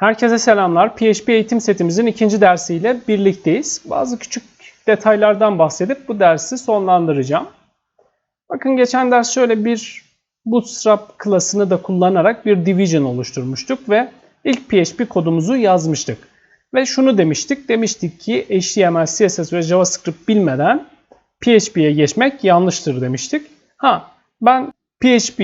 Herkese selamlar. PHP eğitim setimizin ikinci dersiyle birlikteyiz. Bazı küçük detaylardan bahsedip bu dersi sonlandıracağım. Bakın geçen ders şöyle bir Bootstrap klasını da kullanarak bir division oluşturmuştuk ve ilk PHP kodumuzu yazmıştık. Ve şunu demiştik. Demiştik ki HTML, CSS ve JavaScript bilmeden PHP'ye geçmek yanlıştır demiştik. Ha ben PHP,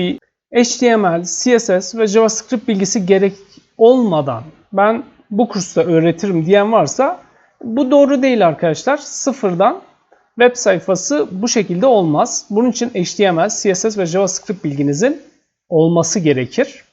HTML, CSS ve JavaScript bilgisi gerek olmadan ben bu kursta öğretirim diyen varsa bu doğru değil arkadaşlar. Sıfırdan web sayfası bu şekilde olmaz. Bunun için HTML, CSS ve JavaScript bilginizin olması gerekir.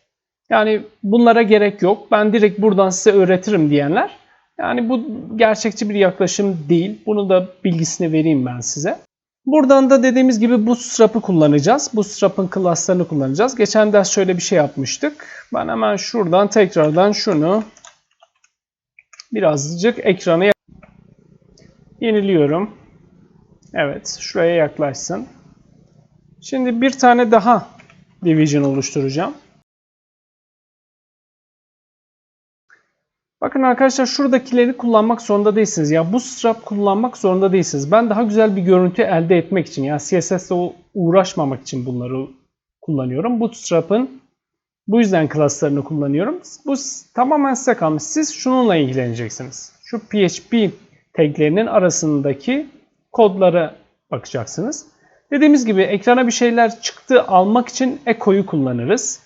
Yani bunlara gerek yok. Ben direkt buradan size öğretirim diyenler. Yani bu gerçekçi bir yaklaşım değil. Bunu da bilgisini vereyim ben size. Buradan da dediğimiz gibi Bootstrap'ı kullanacağız. Bootstrap'ın class'larını kullanacağız. Geçen ders şöyle bir şey yapmıştık. Ben hemen şuradan tekrardan şunu birazcık ekranı yeniliyorum. Evet, şuraya yaklaşsın. Şimdi bir tane daha division oluşturacağım. Bakın arkadaşlar şuradakileri kullanmak zorunda değilsiniz. Ya Bootstrap kullanmak zorunda değilsiniz. Ben daha güzel bir görüntü elde etmek için yani CSS'le uğraşmamak için bunları kullanıyorum. Bootstrap'ın bu yüzden klaslarını kullanıyorum. Bu tamamen size kalmış. Siz şununla ilgileneceksiniz. Şu PHP taglerinin arasındaki kodlara bakacaksınız. Dediğimiz gibi ekrana bir şeyler çıktı almak için echo'yu kullanırız.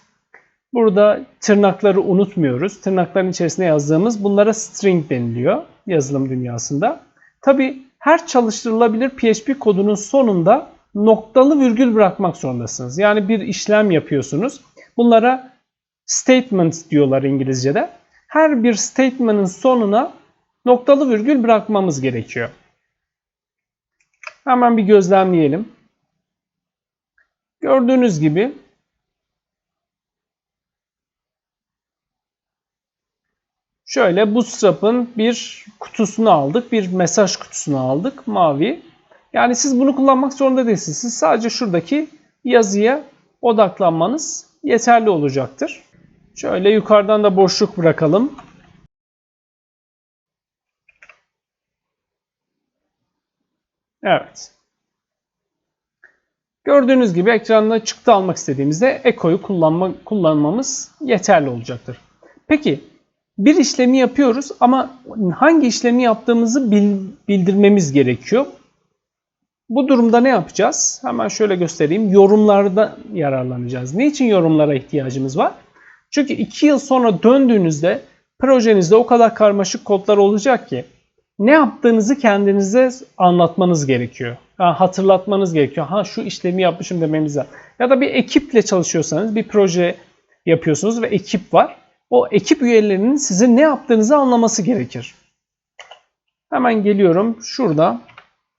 Burada tırnakları unutmuyoruz. Tırnakların içerisine yazdığımız bunlara string deniliyor yazılım dünyasında. Tabi her çalıştırılabilir PHP kodunun sonunda noktalı virgül bırakmak zorundasınız. Yani bir işlem yapıyorsunuz. Bunlara statement diyorlar İngilizce'de. Her bir statement'ın sonuna noktalı virgül bırakmamız gerekiyor. Hemen bir gözlemleyelim. Gördüğünüz gibi Şöyle Bootstrap'ın bir kutusunu aldık. Bir mesaj kutusunu aldık. Mavi. Yani siz bunu kullanmak zorunda değilsiniz. Siz sadece şuradaki yazıya odaklanmanız yeterli olacaktır. Şöyle yukarıdan da boşluk bırakalım. Evet. Gördüğünüz gibi ekranda çıktı almak istediğimizde Echo'yu kullanma, kullanmamız yeterli olacaktır. Peki bir işlemi yapıyoruz ama hangi işlemi yaptığımızı bildirmemiz gerekiyor. Bu durumda ne yapacağız? Hemen şöyle göstereyim. Yorumlarda yararlanacağız. Niçin yorumlara ihtiyacımız var? Çünkü 2 yıl sonra döndüğünüzde projenizde o kadar karmaşık kodlar olacak ki ne yaptığınızı kendinize anlatmanız gerekiyor. Yani hatırlatmanız gerekiyor. Ha şu işlemi yapmışım demeniz lazım. Ya da bir ekiple çalışıyorsanız bir proje yapıyorsunuz ve ekip var o ekip üyelerinin sizin ne yaptığınızı anlaması gerekir. Hemen geliyorum. Şurada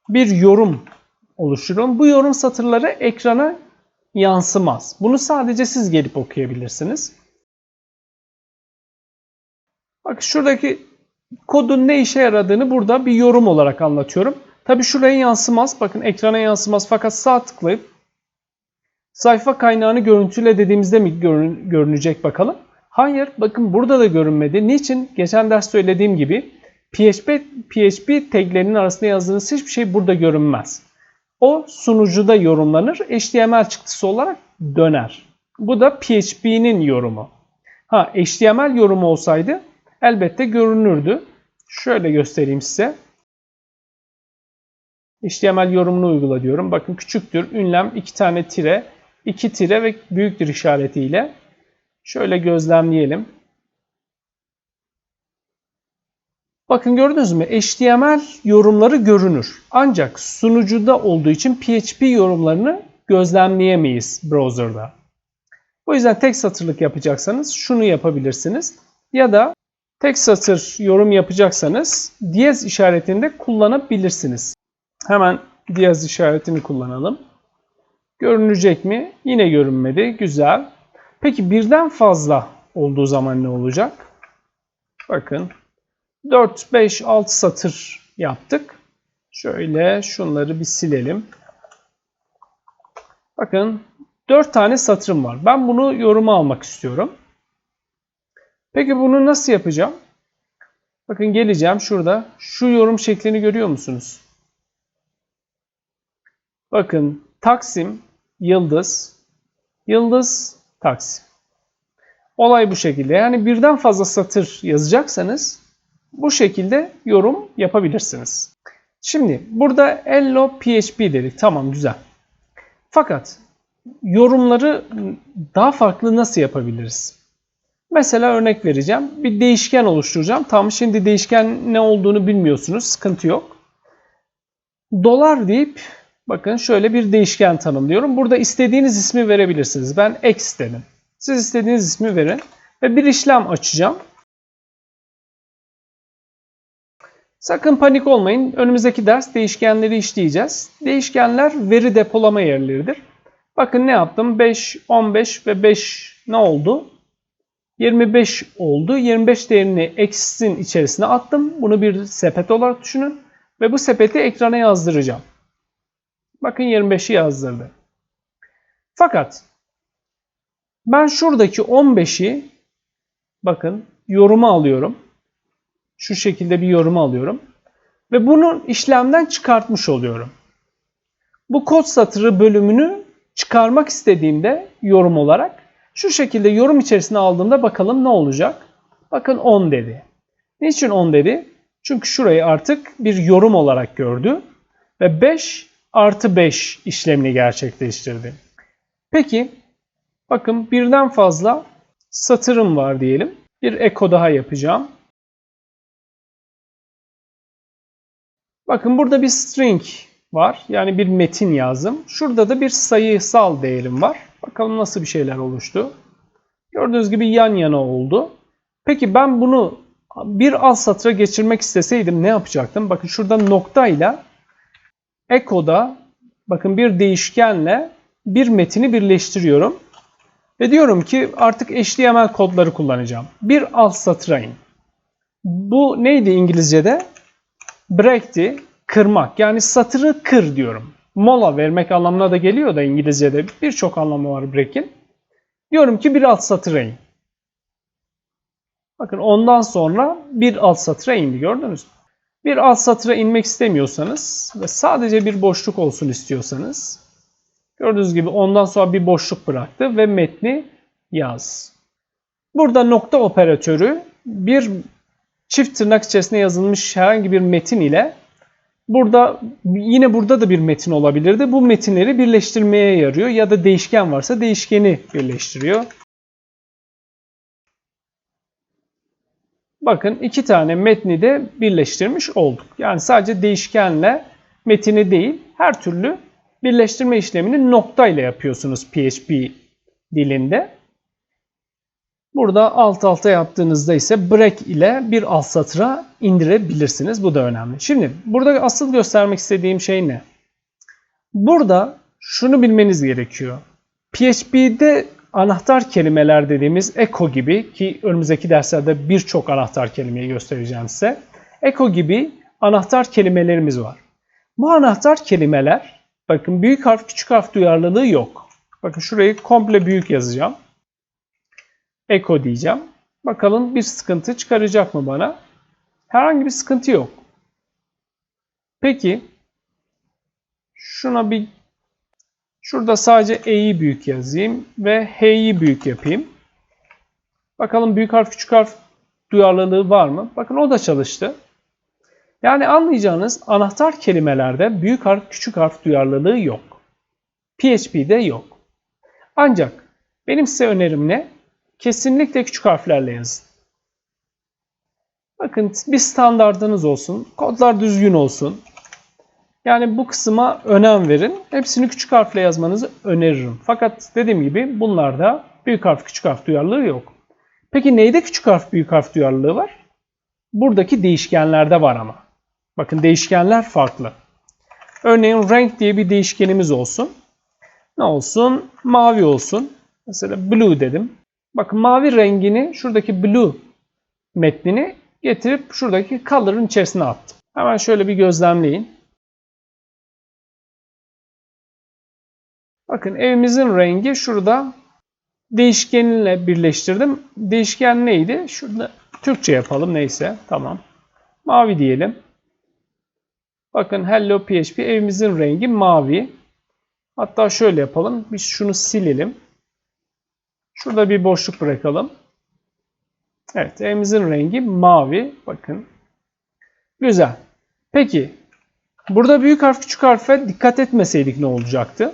bir yorum oluşturuyorum. Bu yorum satırları ekrana yansımaz. Bunu sadece siz gelip okuyabilirsiniz. Bak şuradaki kodun ne işe yaradığını burada bir yorum olarak anlatıyorum. Tabi şuraya yansımaz. Bakın ekrana yansımaz fakat sağ tıklayıp sayfa kaynağını görüntüle dediğimizde mi görünecek bakalım. Hayır, bakın burada da görünmedi. Niçin? Geçen ders söylediğim gibi PHP, PHP taglerinin arasında yazdığınız hiçbir şey burada görünmez. O sunucuda yorumlanır, HTML çıktısı olarak döner. Bu da PHP'nin yorumu. Ha, HTML yorumu olsaydı elbette görünürdü. Şöyle göstereyim size. HTML yorumunu uygula diyorum. Bakın küçüktür, ünlem, iki tane tire, iki tire ve büyüktür işaretiyle Şöyle gözlemleyelim. Bakın gördünüz mü? HTML yorumları görünür. Ancak sunucuda olduğu için PHP yorumlarını gözlemleyemeyiz browser'da. O yüzden tek satırlık yapacaksanız şunu yapabilirsiniz. Ya da tek satır yorum yapacaksanız diyez işaretini de kullanabilirsiniz. Hemen diyez işaretini kullanalım. Görünecek mi? Yine görünmedi. Güzel. Peki birden fazla olduğu zaman ne olacak? Bakın 4, 5, 6 satır yaptık. Şöyle şunları bir silelim. Bakın 4 tane satırım var. Ben bunu yoruma almak istiyorum. Peki bunu nasıl yapacağım? Bakın geleceğim şurada. Şu yorum şeklini görüyor musunuz? Bakın Taksim, Yıldız, Yıldız, Taksim. Olay bu şekilde. Yani birden fazla satır yazacaksanız bu şekilde yorum yapabilirsiniz. Şimdi burada Ello PHP dedik. Tamam güzel. Fakat yorumları daha farklı nasıl yapabiliriz? Mesela örnek vereceğim. Bir değişken oluşturacağım. Tam şimdi değişken ne olduğunu bilmiyorsunuz. Sıkıntı yok. Dolar deyip bakın şöyle bir değişken tanımlıyorum. Burada istediğiniz ismi verebilirsiniz. Ben X dedim. Siz istediğiniz ismi verin. Ve bir işlem açacağım. Sakın panik olmayın. Önümüzdeki ders değişkenleri işleyeceğiz. Değişkenler veri depolama yerleridir. Bakın ne yaptım? 5, 15 ve 5 ne oldu? 25 oldu. 25 değerini X'in içerisine attım. Bunu bir sepet olarak düşünün. Ve bu sepeti ekrana yazdıracağım. Bakın 25'i yazdırdı. Fakat ben şuradaki 15'i bakın yoruma alıyorum. Şu şekilde bir yorumu alıyorum. Ve bunu işlemden çıkartmış oluyorum. Bu kod satırı bölümünü çıkarmak istediğimde yorum olarak şu şekilde yorum içerisine aldığımda bakalım ne olacak? Bakın 10 dedi. Niçin 10 dedi? Çünkü şurayı artık bir yorum olarak gördü. Ve 5 artı 5 işlemini gerçekleştirdi. Peki bakın birden fazla satırım var diyelim. Bir eko daha yapacağım. Bakın burada bir string var. Yani bir metin yazdım. Şurada da bir sayısal değerim var. Bakalım nasıl bir şeyler oluştu. Gördüğünüz gibi yan yana oldu. Peki ben bunu bir alt satıra geçirmek isteseydim ne yapacaktım? Bakın şurada noktayla eko'da bakın bir değişkenle bir metini birleştiriyorum. Ve diyorum ki artık HTML kodları kullanacağım. Bir alt satıra in. Bu neydi İngilizce'de? Break'ti, kırmak. Yani satırı kır diyorum. Mola vermek anlamına da geliyor da İngilizce'de birçok anlamı var break'in. Diyorum ki bir alt satıra in. Bakın ondan sonra bir alt satıra indi gördünüz mü? Bir alt satıra inmek istemiyorsanız ve sadece bir boşluk olsun istiyorsanız gördüğünüz gibi ondan sonra bir boşluk bıraktı ve metni yaz. Burada nokta operatörü bir çift tırnak içerisinde yazılmış herhangi bir metin ile burada yine burada da bir metin olabilirdi. Bu metinleri birleştirmeye yarıyor ya da değişken varsa değişkeni birleştiriyor. Bakın iki tane metni de birleştirmiş olduk. Yani sadece değişkenle metini değil her türlü birleştirme işlemini nokta ile yapıyorsunuz PHP dilinde. Burada alt alta yaptığınızda ise break ile bir alt satıra indirebilirsiniz. Bu da önemli. Şimdi burada asıl göstermek istediğim şey ne? Burada şunu bilmeniz gerekiyor. PHP'de anahtar kelimeler dediğimiz echo gibi ki önümüzdeki derslerde birçok anahtar kelimeyi göstereceğim size. Echo gibi anahtar kelimelerimiz var. Bu anahtar kelimeler bakın büyük harf küçük harf duyarlılığı yok. Bakın şurayı komple büyük yazacağım. Echo diyeceğim. Bakalım bir sıkıntı çıkaracak mı bana? Herhangi bir sıkıntı yok. Peki şuna bir şurada sadece E'yi büyük yazayım ve H'yi büyük yapayım. Bakalım büyük harf küçük harf duyarlılığı var mı? Bakın o da çalıştı. Yani anlayacağınız anahtar kelimelerde büyük harf küçük harf duyarlılığı yok. PHP'de yok. Ancak benim size önerim ne? kesinlikle küçük harflerle yazın. Bakın bir standartınız olsun. Kodlar düzgün olsun. Yani bu kısma önem verin. Hepsini küçük harfle yazmanızı öneririm. Fakat dediğim gibi bunlarda büyük harf küçük harf duyarlılığı yok. Peki neyde küçük harf büyük harf duyarlılığı var? Buradaki değişkenlerde var ama. Bakın değişkenler farklı. Örneğin renk diye bir değişkenimiz olsun. Ne olsun? Mavi olsun. Mesela blue dedim. Bakın mavi rengini şuradaki blue metnini getirip şuradaki color'ın içerisine attım. Hemen şöyle bir gözlemleyin. Bakın evimizin rengi şurada değişkenle birleştirdim. Değişken neydi? Şurada Türkçe yapalım neyse. Tamam. Mavi diyelim. Bakın Hello PHP evimizin rengi mavi. Hatta şöyle yapalım. Biz şunu silelim. Şurada bir boşluk bırakalım. Evet evimizin rengi mavi. Bakın. Güzel. Peki burada büyük harf küçük harfe dikkat etmeseydik ne olacaktı?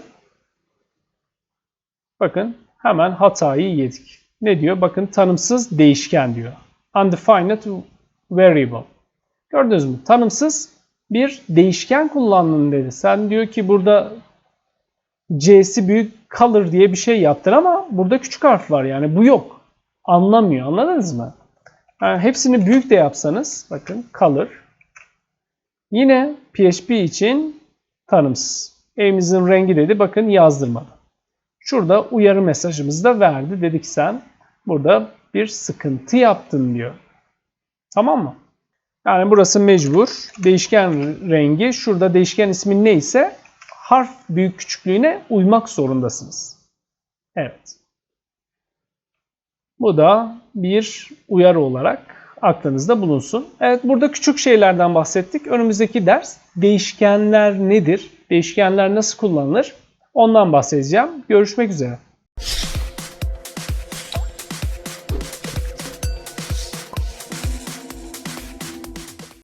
Bakın hemen hatayı yedik. Ne diyor? Bakın tanımsız değişken diyor. Undefined variable. Gördünüz mü? Tanımsız bir değişken kullandın dedi. Sen diyor ki burada C'si büyük color diye bir şey yaptın ama burada küçük harf var yani bu yok. Anlamıyor. Anladınız mı? Yani hepsini büyük de yapsanız bakın color yine PHP için tanımsız. Evimizin rengi dedi. Bakın yazdırmadı. Şurada uyarı mesajımızı da verdi. Dedi ki sen burada bir sıkıntı yaptın diyor. Tamam mı? Yani burası mecbur. Değişken rengi. Şurada değişken ismi neyse harf büyük küçüklüğüne uymak zorundasınız. Evet. Bu da bir uyarı olarak aklınızda bulunsun. Evet burada küçük şeylerden bahsettik. Önümüzdeki ders değişkenler nedir? Değişkenler nasıl kullanılır? Ondan bahsedeceğim. Görüşmek üzere.